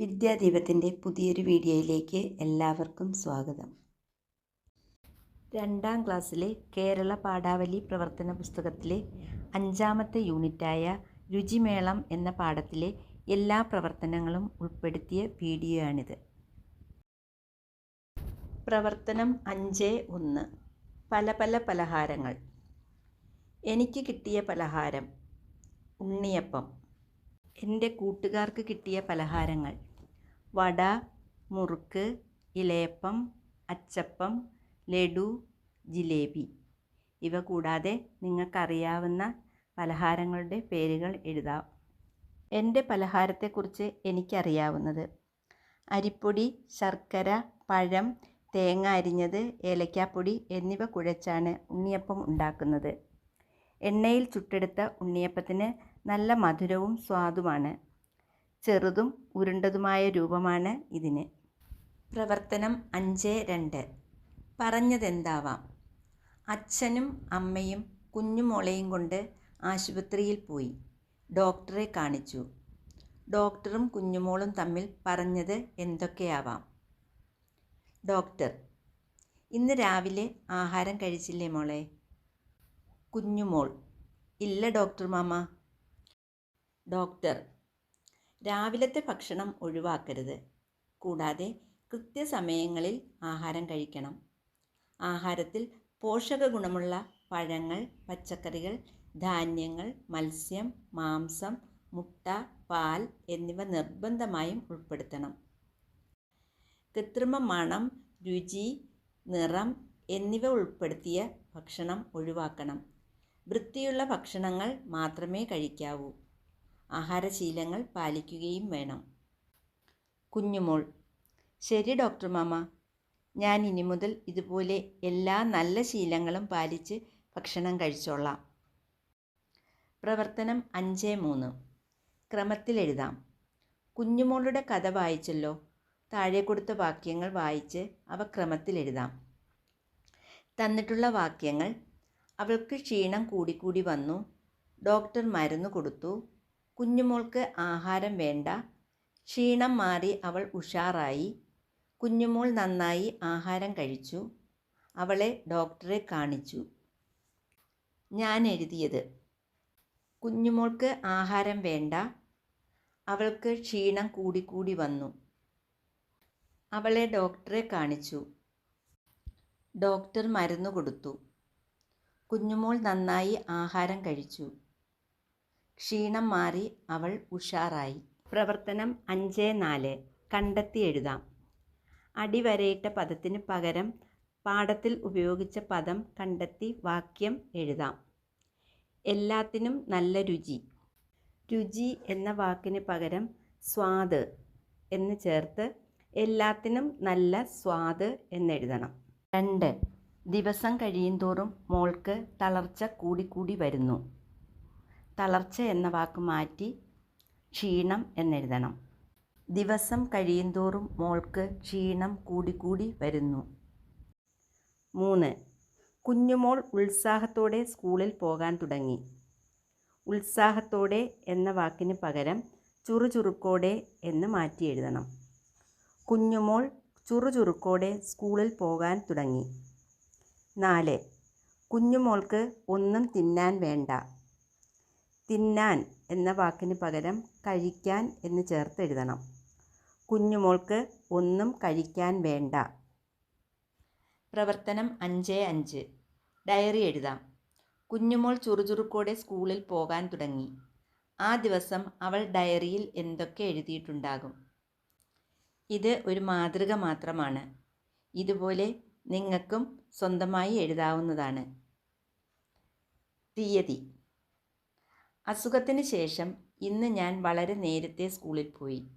വിദ്യാദീപത്തിന്റെ പുതിയൊരു വീഡിയോയിലേക്ക് എല്ലാവർക്കും സ്വാഗതം. രണ്ടാം ക്ലാസ്സിലെ കേരള പാഠാവലി പ്രവർത്തന പുസ്തകത്തിലെ അഞ്ചാമത്തെ യൂണിറ്റായ രുചിമേളം എന്ന പാഠത്തിലെ എല്ലാ പ്രവർത്തനങ്ങളും ഉൾപ്പെടുത്തിയ വീഡിയോയാണിത്. പ്രവർത്തനം അഞ്ച് ഒന്ന്. പല പല പലഹാരങ്ങൾ. എനിക്ക് കിട്ടിയ പലഹാരം ഉണ്ണിയപ്പം. എന്റെ കൂട്ടുകാർക്ക് കിട്ടിയ പലഹാരങ്ങൾ. വട മുറുക്ക് ഇലയപ്പം അച്ചപ്പം ലഡു ജിലേബി. ഇവ കൂടാതെ നിങ്ങൾക്കറിയാവുന്ന പലഹാരങ്ങളുടെ പേരുകൾ എഴുതാം. എന്റെ പലഹാരത്തെക്കുറിച്ച് എനിക്കറിയാവുന്നത് അരിപ്പൊടി ശർക്കര പഴം തേങ്ങ അരിഞ്ഞത് ഏലക്കാപ്പൊടി എന്നിവ കുഴച്ചാണ് ഉണ്ണിയപ്പം ഉണ്ടാക്കുന്നത്. എണ്ണയിൽ ചുട്ടെടുത്ത ഉണ്ണിയപ്പത്തിന് നല്ല മധുരവും സ്വാദുമാണ്. ചെറുതും ഉരുണ്ടതുമായ രൂപമാണ് ഇതിന്. പ്രവർത്തനം അഞ്ച് രണ്ട്. പറഞ്ഞതെന്താവാം? അച്ഛനും അമ്മയും കുഞ്ഞുമോളെയും കൊണ്ട് ആശുപത്രിയിൽ പോയി. ഡോക്ടറെ കാണിച്ചു. ഡോക്ടറും കുഞ്ഞുമോളും തമ്മിൽ പറഞ്ഞത് എന്തൊക്കെയാവാം? ഡോക്ടർ ഇന്ന് രാവിലെ ആഹാരം കഴിച്ചില്ലേ മോളെ? കുഞ്ഞുമോൾ ഇല്ല ഡോക്ടർ മാമ. ഡോക്ടർ രാവിലത്തെ ഭക്ഷണം ഒഴിവാക്കരുത്. കൂടാതെ കൃത്യസമയങ്ങളിൽ ആഹാരം കഴിക്കണം. ആഹാരത്തിൽ പോഷക ഗുണമുള്ള പഴങ്ങൾ പച്ചക്കറികൾ ധാന്യങ്ങൾ മത്സ്യം മാംസം മുട്ട പാൽ എന്നിവ നിർബന്ധമായും ഉൾപ്പെടുത്തണം. കൃത്രിമ മണം രുചി നിറം എന്നിവ ഉൾപ്പെടുത്തിയ ഭക്ഷണം ഒഴിവാക്കണം. വൃത്തിയുള്ള ഭക്ഷണങ്ങൾ മാത്രമേ കഴിക്കാവൂ. ആഹാരശീലങ്ങൾ പാലിക്കുകയും വേണം. കുഞ്ഞുമോൾ ശരി ഡോക്ടർ മാമ. ഞാൻ ഇനി മുതൽ ഇതുപോലെ എല്ലാ നല്ല ശീലങ്ങളും പാലിച്ച് ഭക്ഷണം കഴിച്ചോളാം. പ്രവർത്തനം അഞ്ച് മൂന്ന്. ക്രമത്തിൽ എഴുതാം. കുഞ്ഞുമോളുടെ കഥ വായിച്ചല്ലോ. താഴെ കൊടുത്ത വാക്യങ്ങൾ വായിച്ച് അവ ക്രമത്തിൽ എഴുതാം. തന്നിട്ടുള്ള വാക്യങ്ങൾ അവൾക്ക് ക്ഷീണം കൂടിക്കൂടി വന്നു. ഡോക്ടർ മരുന്ന് കൊടുത്തു. കുഞ്ഞുമോൾക്ക് ആഹാരം വേണ്ട. ക്ഷീണം മാറി അവൾ ഉഷാറായി. കുഞ്ഞുമോൾ നന്നായി ആഹാരം കഴിച്ചു. അവളെ ഡോക്ടറെ കാണിച്ചു. ഞാൻ എഴുതിയത് കുഞ്ഞുമോൾക്ക് ആഹാരം വേണ്ട. അവൾക്ക് ക്ഷീണം കൂടിക്കൂടി വന്നു. അവളെ ഡോക്ടറെ കാണിച്ചു. ഡോക്ടർ മരുന്ന് കൊടുത്തു. കുഞ്ഞുമോൾ നന്നായി ആഹാരം കഴിച്ചു. ക്ഷീണം മാറി അവൾ ഉഷാറായി. പ്രവർത്തനം അഞ്ച് നാല്. കണ്ടെത്തി എഴുതാം. അടിവരയിട്ട പദത്തിന് പകരം പാഠത്തിൽ ഉപയോഗിച്ച പദം കണ്ടെത്തി വാക്യം എഴുതാം. എല്ലാത്തിനും നല്ല രുചി. രുചി എന്ന വാക്കിന് പകരം സ്വാദ് എന്ന് ചേർത്ത് എല്ലാത്തിനും നല്ല സ്വാദ് എന്നെഴുതണം. രണ്ട്. ദിവസം കഴിയുന്തോറും മോൾക്ക് തളർച്ച കൂടിക്കൂടി വരുന്നു. തളർച്ച എന്ന വാക്ക് മാറ്റി ക്ഷീണം എന്നെഴുതണം. ദിവസം കഴിയുന്തോറും മോൾക്ക് ക്ഷീണം കൂടിക്കൂടി വരുന്നു. മൂന്ന്. കുഞ്ഞുമോൾ ഉത്സാഹത്തോടെ സ്കൂളിൽ പോകാൻ തുടങ്ങി. ഉത്സാഹത്തോടെ എന്ന വാക്കിന് പകരം ചുറുചുറുക്കോടെ എന്ന് മാറ്റി എഴുതണം. കുഞ്ഞുമോൾ ചുറുചുറുക്കോടെ സ്കൂളിൽ പോകാൻ തുടങ്ങി. നാല്. കുഞ്ഞുമോൾക്ക് ഒന്നും തിന്നാൻ വേണ്ട. തിന്നാൻ എന്ന വാക്കിന് പകരം കഴിക്കാൻ എന്ന് ചേർത്ത് എഴുതണം. കുഞ്ഞുമോൾക്ക് ഒന്നും കഴിക്കാൻ വേണ്ട. പ്രവർത്തനം അഞ്ച് അഞ്ച്. ഡയറി എഴുതാം. കുഞ്ഞുമോൾ ചുറുചുറുക്കോടെ സ്കൂളിൽ പോകാൻ തുടങ്ങി. ആ ദിവസം അവൾ ഡയറിയിൽ എന്തൊക്കെ എഴുതിയിട്ടുണ്ടാകും. ഇത് ഒരു മാതൃക മാത്രമാണ്. ഇതുപോലെ നിങ്ങൾക്കും സ്വന്തമായി എഴുതാവുന്നതാണ്. തീയതി. അസുഖത്തിന് ശേഷം ഇന്ന് ഞാൻ വളരെ നേരത്തെ സ്കൂളിൽ പോയി.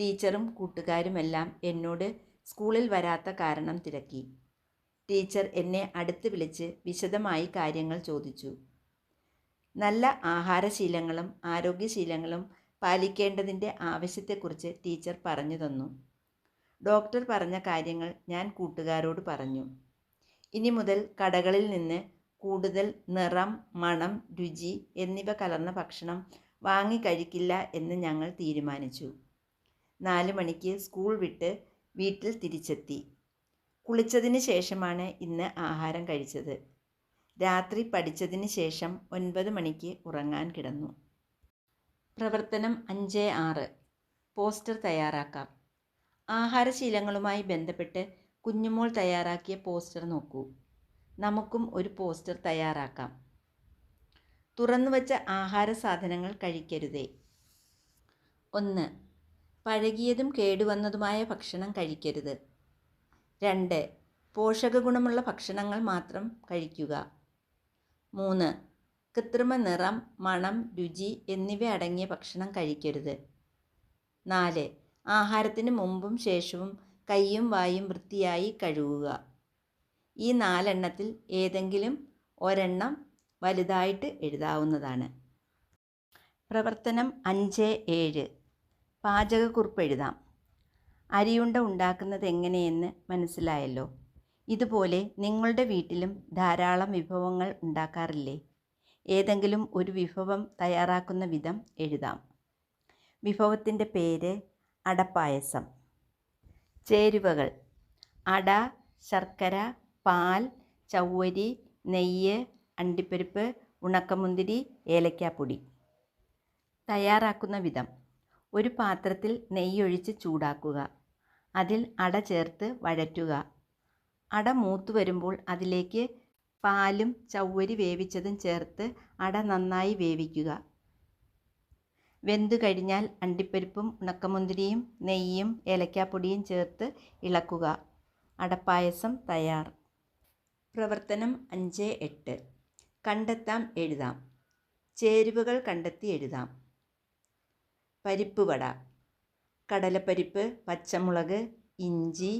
ടീച്ചറും കൂട്ടുകാരുമെല്ലാം എന്നോട് സ്കൂളിൽ വരാത്ത കാരണം തിരക്കി. ടീച്ചർ എന്നെ അടുത്ത് വിളിച്ച് വിശദമായി കാര്യങ്ങൾ ചോദിച്ചു. നല്ല ആഹാരശീലങ്ങളും ആരോഗ്യശീലങ്ങളും പാലിക്കേണ്ടതിന്റെ ആവശ്യത്തെക്കുറിച്ച് ടീച്ചർ പറഞ്ഞു തന്നു. ഡോക്ടർ പറഞ്ഞ കാര്യങ്ങൾ ഞാൻ കൂട്ടുകാരോട് പറഞ്ഞു. ഇനി മുതൽ കടകളിൽ നിന്ന് കൂടുതൽ നിറം മണം രുചി എന്നിവ കലർന്ന ഭക്ഷണം വാങ്ങി കഴിക്കില്ല എന്ന് ഞങ്ങൾ തീരുമാനിച്ചു. നാല് മണിക്ക് സ്കൂൾ വിട്ട് വീട്ടിൽ തിരിച്ചെത്തി. കുളിച്ചതിന് ശേഷമാണ് ഇന്ന് ആഹാരം കഴിച്ചത്. രാത്രി പഠിച്ചതിന് ശേഷം ഒൻപത് മണിക്ക് ഉറങ്ങാൻ കിടന്നു. പ്രവർത്തനം അഞ്ച് ആറ്. പോസ്റ്റർ തയ്യാറാക്കാം. ആഹാരശീലങ്ങളുമായി ബന്ധപ്പെട്ട് കുഞ്ഞുമോൾ തയ്യാറാക്കിയ പോസ്റ്റർ നോക്കൂ. നമുക്കും ഒരു പോസ്റ്റർ തയ്യാറാക്കാം. തുറന്നു വച്ച ആഹാര സാധനങ്ങൾ കഴിക്കരുതേ. ഒന്ന് പഴകിയതും കേടുവന്നതുമായ ഭക്ഷണം കഴിക്കരുത്. രണ്ട് പോഷകഗുണമുള്ള ഭക്ഷണങ്ങൾ മാത്രം കഴിക്കുക. മൂന്ന് കൃത്രിമ നിറം മണം രുചി എന്നിവ അടങ്ങിയ ഭക്ഷണം കഴിക്കരുത്. നാല് ആഹാരത്തിന് മുമ്പും ശേഷവും കൈയും വായും വൃത്തിയായി കഴുകുക. ഈ നാലെണ്ണത്തിൽ ഏതെങ്കിലും ഒരെണ്ണം വലുതായിട്ട് എഴുതാവുന്നതാണ്. പ്രവർത്തനം അഞ്ച് ഏഴ്. പാചകക്കുറിപ്പ് എഴുതാം. അരിയുണ്ട ഉണ്ടാക്കുന്നത് എങ്ങനെയെന്ന് മനസ്സിലായല്ലോ. ഇതുപോലെ നിങ്ങളുടെ വീട്ടിലും ധാരാളം വിഭവങ്ങൾ ഉണ്ടാക്കാറില്ലേ? ഏതെങ്കിലും ഒരു വിഭവം തയ്യാറാക്കുന്ന വിധം എഴുതാം. വിഭവത്തിന്റെ പേര് അടപ്പായസം. ചേരുവകൾ. അട ശർക്കര പാൽ ചവ്വരി നെയ്യ് അണ്ടിപ്പരിപ്പ് ഉണക്കമുന്തിരി ഏലക്കാപ്പൊടി. തയ്യാറാക്കുന്ന വിധം. ഒരു പാത്രത്തിൽ നെയ്യൊഴിച്ച് ചൂടാക്കുക. അതിൽ അട ചേർത്ത് വഴറ്റുക. അട മൂത്ത് വരുമ്പോൾ അതിലേക്ക് പാലും ചവ്വരി വേവിച്ചതും ചേർത്ത് അട നന്നായി വേവിക്കുക. വെന്തു കഴിഞ്ഞാൽ അണ്ടിപ്പരിപ്പും ഉണക്കമുന്തിരിയും നെയ്യും ഏലക്കാപ്പൊടിയും ചേർത്ത് ഇളക്കുക. അടപ്പായസം തയ്യാർ. പ്രവർത്തനം അഞ്ച് എട്ട്. കണ്ടെത്താം എഴുതാം. ചേരുവകൾ കണ്ടെത്തി എഴുതാം. പരിപ്പ് വട. കടലപ്പരിപ്പ് പച്ചമുളക് ഇഞ്ചി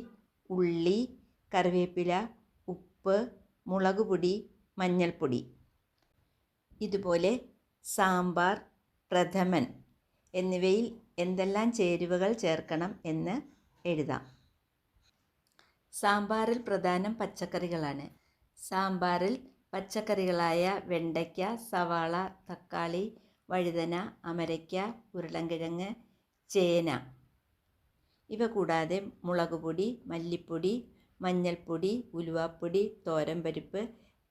ഉള്ളി കറിവേപ്പില ഉപ്പ് മുളക് പൊടി മഞ്ഞൾപ്പൊടി. ഇതുപോലെ സാമ്പാർ പ്രഥമൻ എന്നിവയിൽ എന്തെല്ലാം ചേരുവകൾ ചേർക്കണം എന്ന് എഴുതാം. സാമ്പാറിൽ പ്രധാനം പച്ചക്കറികളാണ്. സാമ്പാറിൽ പച്ചക്കറികളായ വെണ്ടയ്ക്ക സവാള തക്കാളി വഴുതന അമരയ്ക്ക ഉരുളൻകിഴങ്ങ് ചേന. ഇവ കൂടാതെ മുളക് പൊടി മല്ലിപ്പൊടി മഞ്ഞൾപ്പൊടി ഉലുവാപ്പൊടി തോരൻപരിപ്പ്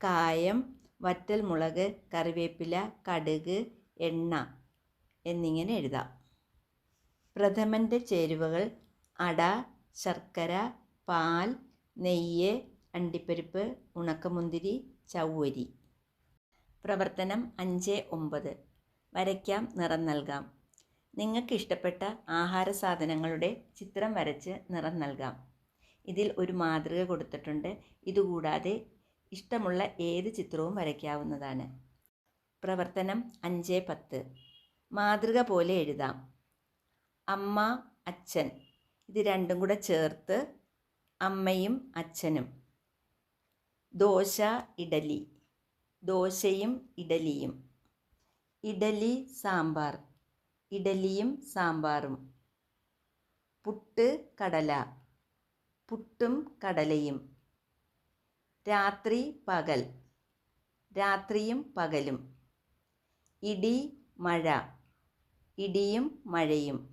കായം വറ്റൽ മുളക് കറിവേപ്പില കടുക് എണ്ണ എന്നിങ്ങനെ എഴുതാം. പ്രഥമന്റെ ചേരുവകൾ അട ശർക്കര പാൽ നെയ്യ് അണ്ടിപ്പരിപ്പ് ഉണക്കമുന്തിരി ചവ്വരി. പ്രവർത്തനം അഞ്ച് ഒമ്പത്. വരയ്ക്കാം നിറം നൽകാം. നിങ്ങൾക്ക് ഇഷ്ടപ്പെട്ട ആഹാര സാധനങ്ങളുടെ ചിത്രം വരച്ച് നിറം നൽകാം. ഇതിൽ ഒരു മാതൃക കൊടുത്തിട്ടുണ്ട്. ഇതുകൂടാതെ ഇഷ്ടമുള്ള ഏത് ചിത്രവും വരയ്ക്കാവുന്നതാണ്. പ്രവർത്തനം അഞ്ച് പത്ത്. മാതൃക പോലെ എഴുതാം. അമ്മ അച്ഛൻ. ഇത് രണ്ടും കൂടെ ചേർത്ത് അമ്മയും അച്ഛനും. ദോശ ഇഡലി. ദോശയും ഇഡലിയും. ഇഡലി സാമ്പാർ. ഇഡലിയും സാമ്പാറും. പുട്ട് കടല. പുട്ടും കടലയും. രാത്രി പകൽ. രാത്രിയും പകലും. ഇടി മഴ. ഇടിയും മഴയും.